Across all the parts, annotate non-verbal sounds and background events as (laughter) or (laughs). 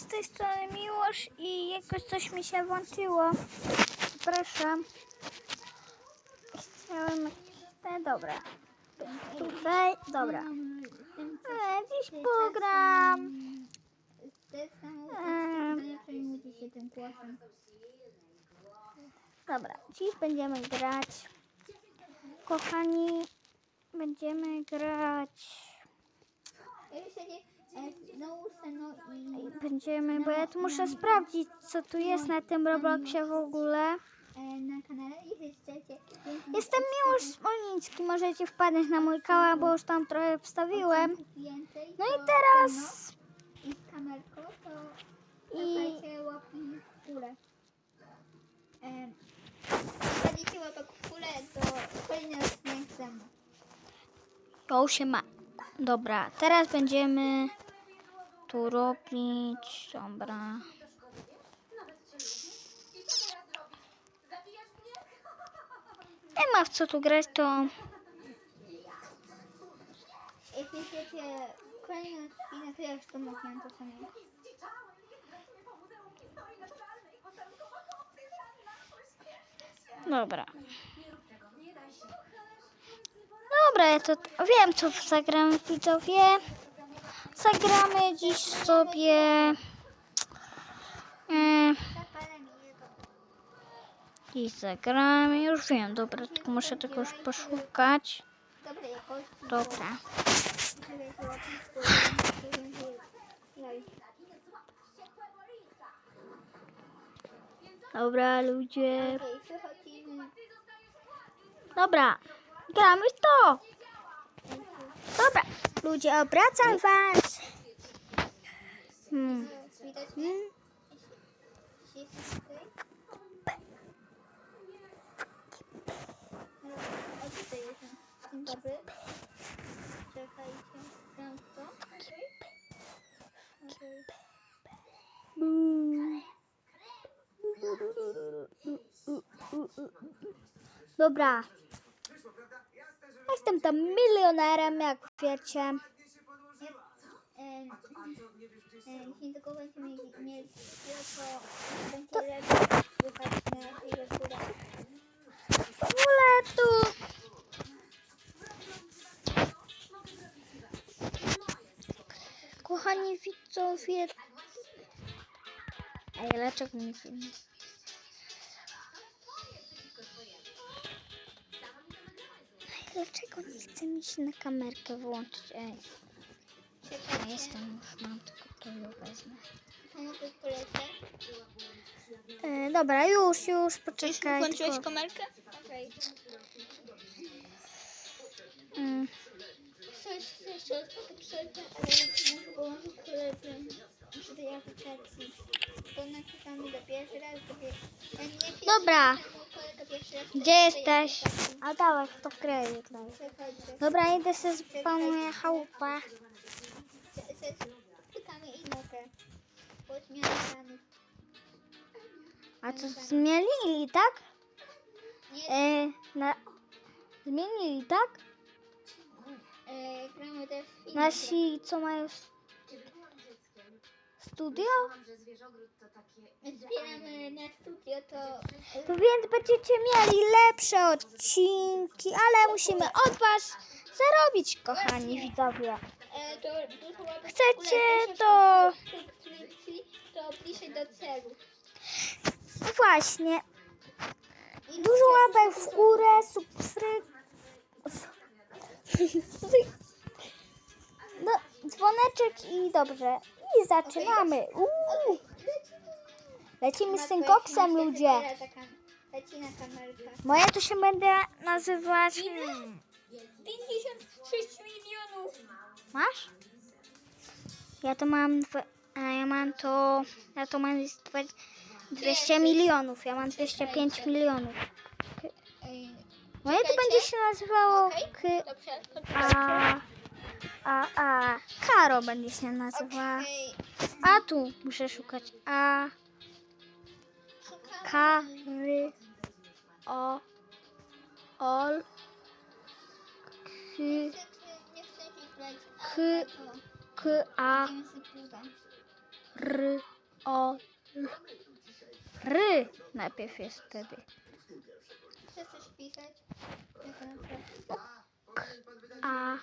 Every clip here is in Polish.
z tej strony i jakoś coś mi się włączyło. Przepraszam. Chciałem... E, dobra. Tutaj, dobra. E, dziś tym głosem. Dobra, dziś będziemy grać. Kochani, będziemy grać. I Będziemy, bo ja tu muszę sprawdzić, co tu jest na tym Robloxie w ogóle. na kanale Jestem Miłosz Smolnicki, możecie wpadnąć na mój kanał, bo już tam trochę wstawiłem. No i teraz... i z kamerką, to I- łapki w górę. E, Dajcie łapek w górę, to kolejny odcinek ze mną. To się ma. Dobra, teraz będziemy tu robić. Dobra. Nie ma w co tu grać, to Jeśli chcecie kolejny odcinek, to ja już to mówiłem to samo. dobra. Dobra, ja to wiem, co zagramy widzowie. Zagramy dziś sobie. Jego. dziś zagramy, już wiem, dobra, tylko muszę tego już poszukać. Dobra. Dobra, ludzie. Dobra, gramy w to. Dobra, ludzie, obracam was. Hmm. Hmm. Jestem tam milionerem, jak wiecie. Tylko będzie. W. Kochani widzowie... Ej, dlaczego film? Dlaczego nie chce mi się na kamerkę włączyć? Ej, ja jestem już, mam tylko to ją wezmę. E, dobra, już, już, poczekaj. Włączyłeś tylko- kamerkę? Okej. Mm. Coś, coś, coś, to przerwę, ale muszę połączyć telefon. To pierwszy raz, ja nie Dobra. raz, tylko kolega pierwszy raz Gdzie jesteś? A dawaj, to. Czekajcie. Dobra, idę się spamuję chałupę. I. A to zmienili, tak? Nie, E, na... Zmienili, tak? e, gramy też w inne Nasi, co mają s- studio? Zbieramy na studio, to To więc będziecie mieli lepsze odcinki, ale musimy od was zarobić, kochani widzowie. Chcecie, to- to bliżej do celu. Właśnie. Dużo łapek w górę, subskryp... (laughs) No, (laughs) dzwoneczek i dobrze. I zaczynamy. Uuu. Lecimy z tym koksem, ludzie. Leci na kamerkę. Moja to się będę nazywać... Hmm. 56 milionów. Masz? Ja to mam... dwa- A ja mam to... Ja to mam jest dwa- 200 milionów. Ja mam 205 milionów. Moje to będzie się nazywało... Okej. K... Dobrze. A... A... A... Karo będzie się nazywała. A tu muszę szukać. A... Szukamy. K... R... O... Ol... K... K- K... A... R, O. R najpierw jest wtedy. Chcesz coś pisać? Jak na przykład- A,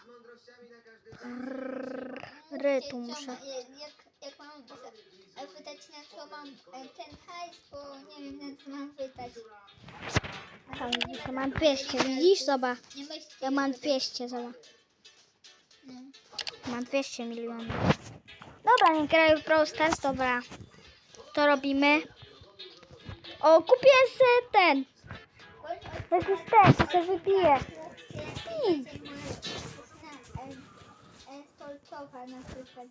R, R tu Co muszę. Jak, jak mam e, wydać na co mam e, ten hajs, bo nie wiem na co mam wydać. Tam widzisz, ja mam 200, widzisz? Zobacz. Nie myślcie. Ja mam 200, zobacz. No. Mam 200 milionów. Dobra, nie Brawl Stars, dobra. To robimy. O, kupię sobie ten. Jakiś ten, co sobie wypiję. Stolcowa na przykład.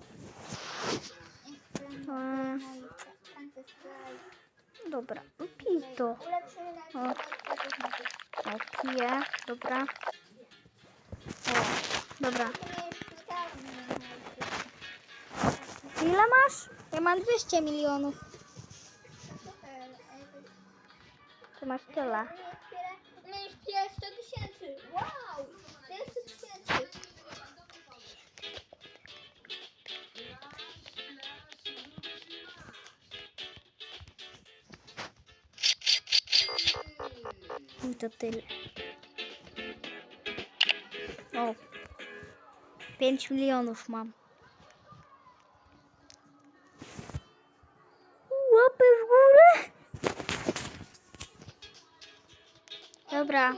Mm. Dobra, pij to. O. O, piję, dobra. O, dobra. Ile masz? Ja mam 200 milionów. Ty masz tyle. Piję 100 tysięcy. Wow! To tyle. O. 5 milionów mam. Łapy w górę. Dobra.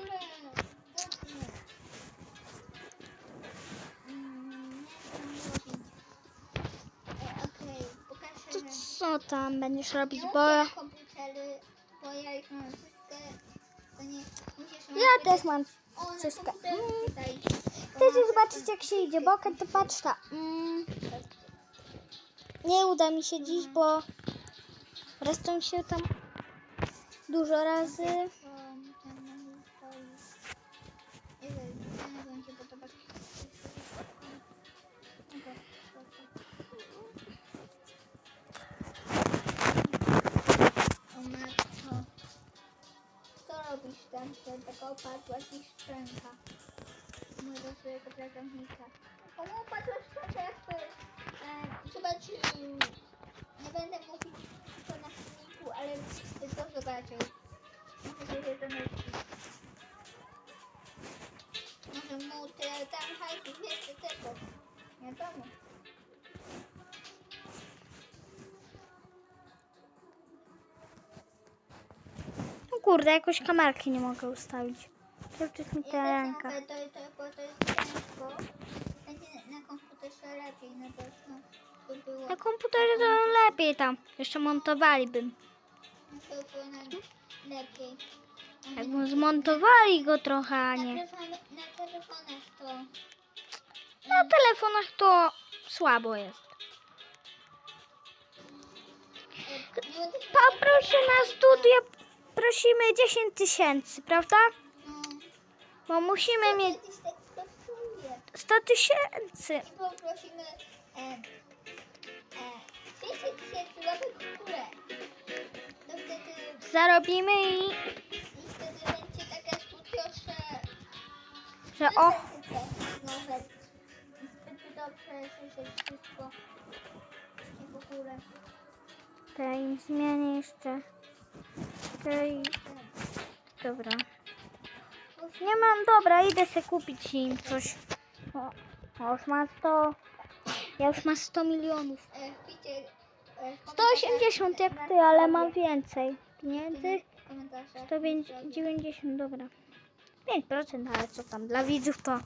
To co tam będziesz robić, bo bo ja ja też mam wszystko. Mm. Chcecie zobaczyć jak się idzie bokiem, to patrz ta. Mm. Nie uda mi się dziś, bo zresztą się tam dużo razy. Robisz tam tego opadła ci szczęka? Mojego swojego pracownika. O, opadła szczęka jakby... E, zobaczył. Nie będę mówić to na filmiku, ale to zobaczył. Może się zamyśli. Może mu tyle tam hajsu jeszcze tego. Nie wiadomo. Kurde, jakoś kamerki nie mogę ustawić. Przecież mi ta ręka. To, to, to, bo to jest ciężko. Na komputerze lepiej na pewno. To było. Na komputerze to lepiej tam. Jeszcze montowaliby. To było na, lepiej. Jakby zmontowali go trochę, a na, nie. telefon, na telefonach to. Na telefonach to słabo jest. E, Poproszę na studio, prosimy 10 tysięcy, prawda? Bo musimy mieć kiedyś tak pracuje. 100 tysięcy. I poprosimy e, e, 200 tysięcy łapek w górę. To wtedy, Zarobimy i i wtedy będzie taka studio, że... że o, że zbyt dobrze słyszeć wszystko. I w ogóle. tej zmienię jeszcze. Tej, dobra. Nie mam, dobra, idę sobie kupić im coś. O, o, już ma 100. Ja już mam 100 milionów. E, wpicie, e, w 180 jak ty, ale mam więcej pieniędzy. W komentarzach. 190, dobra. 5%, ale co tam, dla widzów to...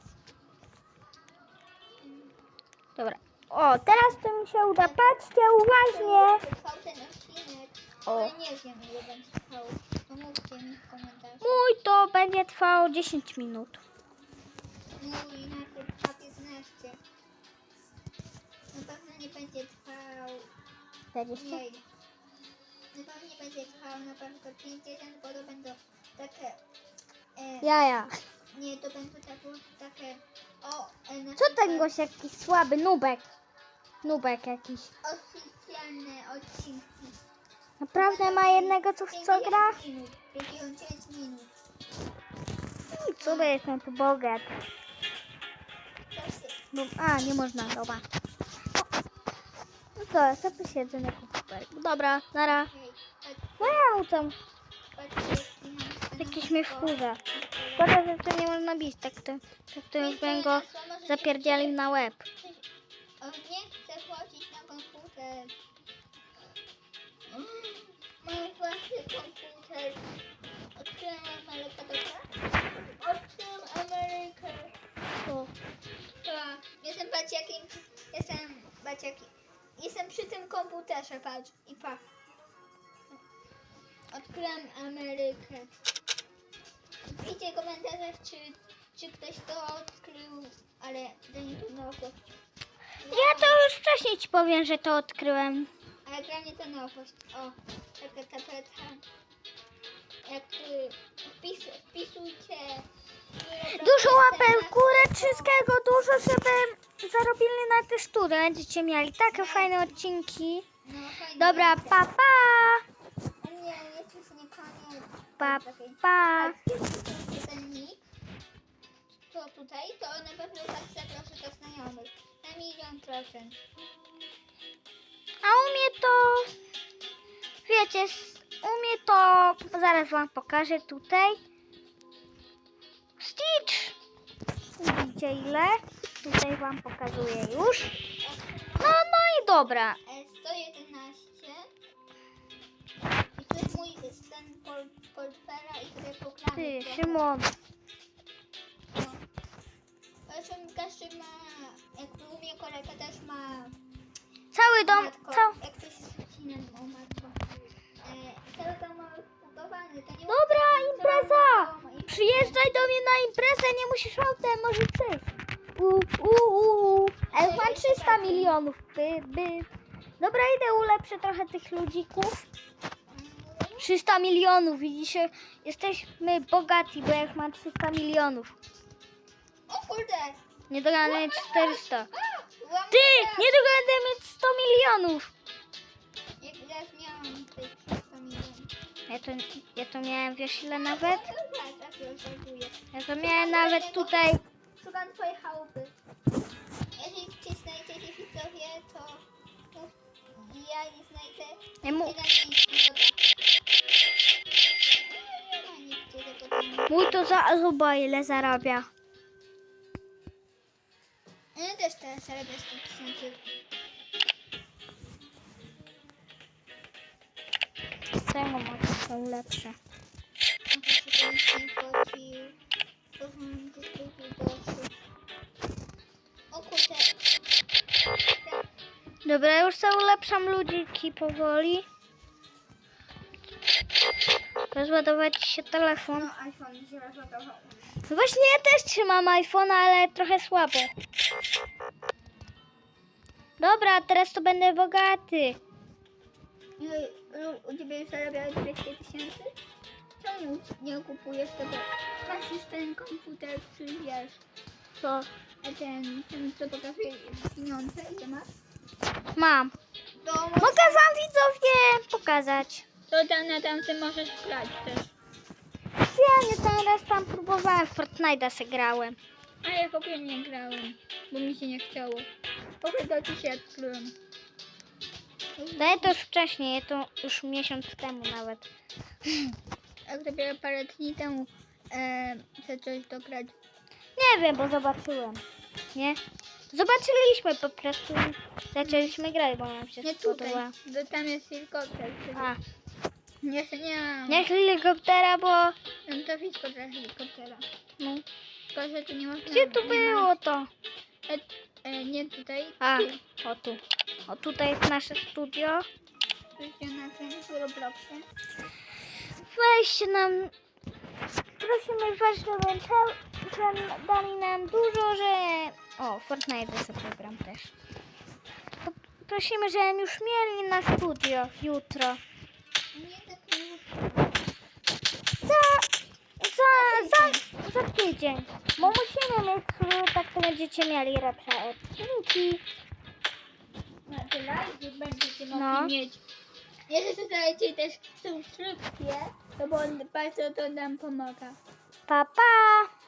Dobra. O, teraz to mi się uda. Patrzcie uważnie. Ten. O. Ale nie wiem ile będzie trwał. Pomówcie mi w komentarzach. Mój to będzie trwało 10 minut. Mój najpierw trwa 15. Na pewno nie będzie trwał 20. mniej. Na pewno nie będzie trwał na pewno 50, bo to będą takie... E, Jaja. Nie, to będą takie, takie o, e, na Co ten przykład gość jakiś słaby? Nubek. Nubek jakiś. Oficjalne odcinki. Naprawdę ma jednego co w co gra? 50 minut. 55 minut. I co by jest na to bogat? To a, nie można, dobra. Co, ja sobie posiedzę na komputerku. Dobra, nara. Hej, patrz, Wow, tam patrz, jaki mam jakiś mnie wkurza. Szkoda, że to nie można bić, tak to, tak to już bym go zapierdzielił na łeb. O, nie chcę wchodzić na komputer. Jestem baciakiem. Jestem przy tym komputerze, patrz, i pa. Odkryłem Amerykę. Piszcie w komentarzach, czy, czy ktoś to odkrył, ale to nie to nowość. Ja to już wcześniej ci powiem, że to odkryłem. Ale dla mnie to nowość. O, taka tapeta. Jak y, wpis, wpisujcie. Dużo łapek w górę, wszystkiego dużo, żeby zarobili na te studia. Będziecie mieli takie fajne odcinki. Dobra, pa pa! Pa pa! To tutaj, to na pewno tak zaproszę do znajomych. Na milion procent. A u mnie to... Wiecie, s- u mnie to... Zaraz wam pokażę tutaj. Widzicie ile? Tutaj wam pokazuję już. No, no i dobra. E, 111. I tu jest mój ten pol, portfela i tutaj poklamy. Ty, Szymon. No. Zresztą każdy ma, jak u mnie kolega też ma Cały dom... matko, Cał... jak ktoś jest odcinem o matko. E, cały dom ma już zbudowany, to nie Dobra, ma- impreza! to ma- i- Przyjeżdżaj do mnie na imprezę, nie musisz autem, może przyjść. U, u, u. A już mam 300 milionów, by, by. Dobra, idę ulepszę trochę tych ludzików. 300 milionów, widzicie? Jesteśmy bogaci, bo ja już mam 300 milionów. O kurde! Nie dogadę 400. A, byłam Ty, teraz. nie dogadę mieć 100 milionów. Jak teraz miałam tutaj 300 milionów. Ja to, ja to miałem, wiesz ile nawet? Ja to miałem nawet tutaj. Szukam twojej chałupy. Jeżeli cię znajdziecie widzowie, to to ja nie znajdę. Mu, Nie tego domu. mój to za zuba ile zarabia. Ja też teraz zarabiam 100 tysięcy. Czemu ma są lepsze? Dobra, już sobie ulepszam ludziki powoli. Rozładować się telefon. No właśnie ja też trzymam iPhone, ale trochę słabo. Dobra, teraz to będę bogaty. U ciebie już zarabiałeś 200 tysięcy? Czemu nie kupujesz tego? Masz już ten komputer, czy wiesz, Co? ten, ten co pokazuje pieniądze, ile masz? Mam. To, Mogę wam widzowie pokazać. to tam na tamtym możesz grać też. Ja nie ten raz tam próbowałem, w Fortnite'a se grałem. A ja kopie nie grałem, bo mi się nie chciało. To ci się odkryłem. Daję to już wcześniej, to już miesiąc temu nawet. Jak dopiero parę dni temu e, zacząłeś to grać. Nie wiem, bo zobaczyłem. Nie? Zobaczyliśmy po prostu zaczęliśmy grać, bo nam się Nie tutaj, spodoba. bo tam jest helikopter. A, Nie, nie mam. nie helikoptera, bo... No to wszystko dla helikoptera. No. Tylko, że tu nie można... Gdzie tu nie było to? E, e, nie tutaj. A, Tu. o tu. O tutaj jest nasze studio. Tu na tym Robloxie. Weźcie nam... Prosimy was, żeby, że dali nam dużo, że... O, Fortnite sobie program też. Prosimy, żebym już mieli na studio jutro. Nie tak nie Za... Za... Za, za tydzień. Bo musimy mieć, tak to będziecie mieli lepsze odcinki. Na te live będziecie mogli No. mieć. Jeżeli dodajecie też subskrypcję, to bo- bardzo to nam pomaga. Pa, pa!